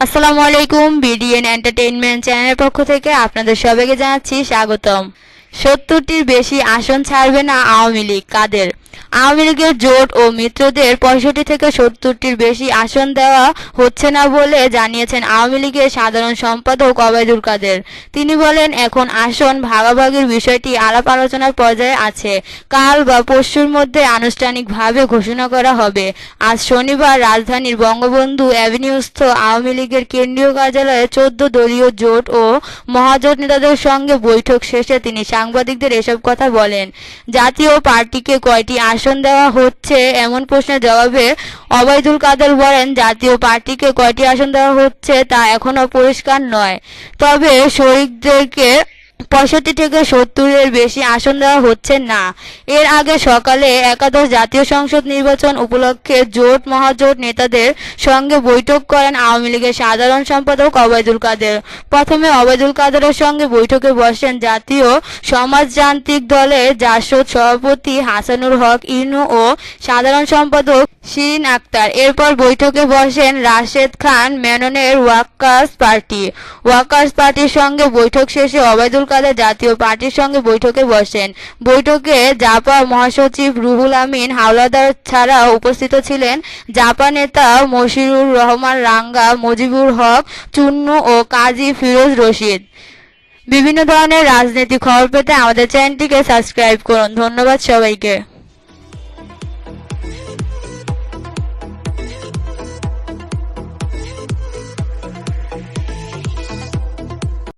আসসালামু আলাইকুম, BDN entertainment চ্যানেলের পক্ষ থেকে আপনাদের সবাইকে জানাচ্ছি স্বাগতম। সত্তরটির বেশি আসন ছাড়বে না আওয়ামী লীগ। কাদের? আওয়ামী লীগের জোট ও মিত্রদের পঁয়ষট্টি থেকে সত্তরটির বেশি আসন দেওয়া হচ্ছে না বলে জানিয়েছেন আওয়ামী লীগের সাধারণ সম্পাদক অবায়দুল কাদের। তিনি বলেন, এখন আসন ভাগাভাগির বিষয়টি আলাপ আলোচনার পর্যায়ে আছে। কাল বা পরশুর মধ্যে আনুষ্ঠানিকভাবে ঘোষণা করা হবে। আজ শনিবার রাজধানীর বঙ্গবন্ধু অ্যাভিনিউস্থ আওয়ামী লীগের কেন্দ্রীয় কার্যালয়ে চোদ্দ দলীয় জোট ও মহাজোট নেতাদের সঙ্গে বৈঠক শেষে তিনি সাংবাদিকদের এসব কথা বলেন। জাতীয় পার্টিকে কয়টি আসন দেওয়া হচ্ছে এমন প্রশ্নের জবাবে অবায়দুল কাদের বলেন, জাতীয় পার্টিকে কয়টি আসন দেওয়া হচ্ছে তা এখনও পরিষ্কার নয়। তবে শরিকদেরকে পঁয়ষট্টি থেকে সত্তরের বেশি আসন দেওয়া হচ্ছে না। এর আগে সকালে একাদশ জাতীয় সংসদ নির্বাচন উপলক্ষে জোট মহাজোট নেতাদের সঙ্গে বৈঠক করেন আওয়ামী লীগের সাধারণ সম্পাদক অবায়দুল কাদের। প্রথমে অবায়দুল কাদেরের সঙ্গে বৈঠকে বসেন জাতীয় সমাজযান্ত্রিক দলের জাসদ সভাপতি হাসানুর হক ইনু ও সাধারণ সম্পাদক শিরিন আক্তার। এরপর বৈঠকে বসেন রাশেদ খান, মেননের ওয়াকার্স পার্টি। ওয়াকার্স পার্টির সঙ্গে বৈঠক শেষে অবায়দুল কাদের জাতীয় পার্টির সঙ্গে বৈঠকে বসেন। বৈঠকে জাপা মহাসচিব রুহুল আমিন হাওলাদার ছাড়া উপস্থিত ছিলেন। জাপা নেতা মশিরুর রহমান রাঙ্গা, মুজিবুর হক, চুন্নু ও কাজী ফিরোজ রশিদ। বিভিন্ন ধরনের রাজনৈতিক খবর পেতে আমাদের চ্যানেলটিকে সাবস্ক্রাইব করুন। ধন্যবাদ সবাইকে।